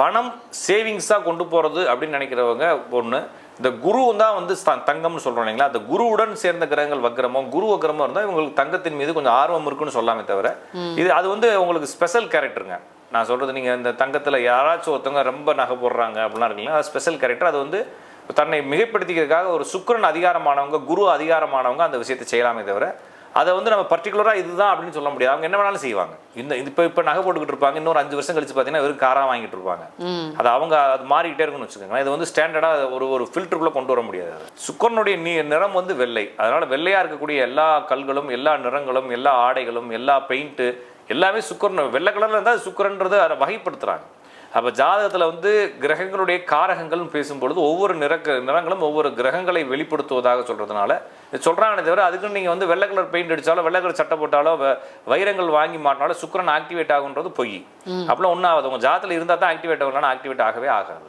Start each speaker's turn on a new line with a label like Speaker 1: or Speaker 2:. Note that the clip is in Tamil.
Speaker 1: பணம் சேவிங்ஸாக கொண்டு போகிறது அப்படின்னு நினைக்கிறவங்க ஒன்று இந்த குரு தான் வந்து தங்கம்னு சொல்கிறோம் இல்லைங்களா? அந்த குருவுடன் சேர்ந்த கிரகங்கள் வக்ரமோ குரு வக்ரமோ இருந்தால் இவங்களுக்கு தங்கத்தின் மீது கொஞ்சம் ஆர்வம் இருக்குன்னு சொல்லாமே தவிர இது அது வந்து உங்களுக்கு ஸ்பெஷல் கேரக்டருங்க நான் சொல்கிறது நீங்கள் இந்த தங்கத்தில் யாராச்சும் ஒருத்தவங்க ரொம்ப நகை போடுறாங்க அப்படிலாம் இருக்குங்களா? அது ஸ்பெஷல் கேரக்டர் அது வந்து தன்னை மிகைப்படுத்திக்கிறதுக்காக ஒரு சுக்கிரன் அதிகாரமானவங்க குரு அதிகாரமானவங்க அந்த விஷயத்தை செய்யலாமே தவிர அதை வந்து நம்ம பர்டிகுலராக இதுதான் அப்படின்னு சொல்ல முடியாது. அவங்க என்ன வேணாலும் செய்வாங்க. இந்த இப்போ இப்போ நகை போட்டுக்கிட்டு இருப்பாங்க. இன்னொரு அஞ்சு வருஷம் கழிச்சு பார்த்தீங்கன்னா வெறும் காராக வாங்கிட்டு இருப்பாங்க. அது அவங்க அது மாறிக்கிட்டே இருக்குன்னு வச்சுக்கோங்களேன். இது வந்து ஸ்டாண்டர்டாக ஒரு ஒரு ஃபில்டருக்குள்ளே கொண்டு வர முடியாது. சுக்கிரனுடைய நீ நிறம் வந்து வெள்ளை. அதனால வெள்ளையாக இருக்கக்கூடிய எல்லா கல்களும் எல்லா நிறங்களும் எல்லா ஆடைகளும் எல்லா பெயிண்ட்டு எல்லாமே சுக்கரன் வெள்ளை கலரில் இருந்தால் சுக்கரன்றது அதை வகைப்படுத்துகிறாங்க அப்போ ஜாதகத்தில் வந்து கிரகங்களுடைய காரகங்கள்னு பேசும்பொழுது ஒவ்வொரு நிறக்க நிறங்களும் ஒவ்வொரு கிரகங்களை வெளிப்படுத்துவதாக சொல்கிறதுனால சொல்கிறாங்களே தவிர அதுக்கு நீங்கள் வந்து வெள்ளை கலர் பெயிண்ட் அடித்தாலோ வெள்ளை கலர் சட்டை போட்டாலோ வைரங்கள் வாங்கி மாட்டினாலோ சுக்கிரன் ஆக்டிவேட் ஆகுன்றது பொய். அப்படிலாம் ஒன்றும் ஆகாது உங்கள் ஜாதத்தில் இருந்தால் தான் ஆக்டிவேட் ஆகலாம் ஆக்டிவேட் ஆகவே ஆகாது.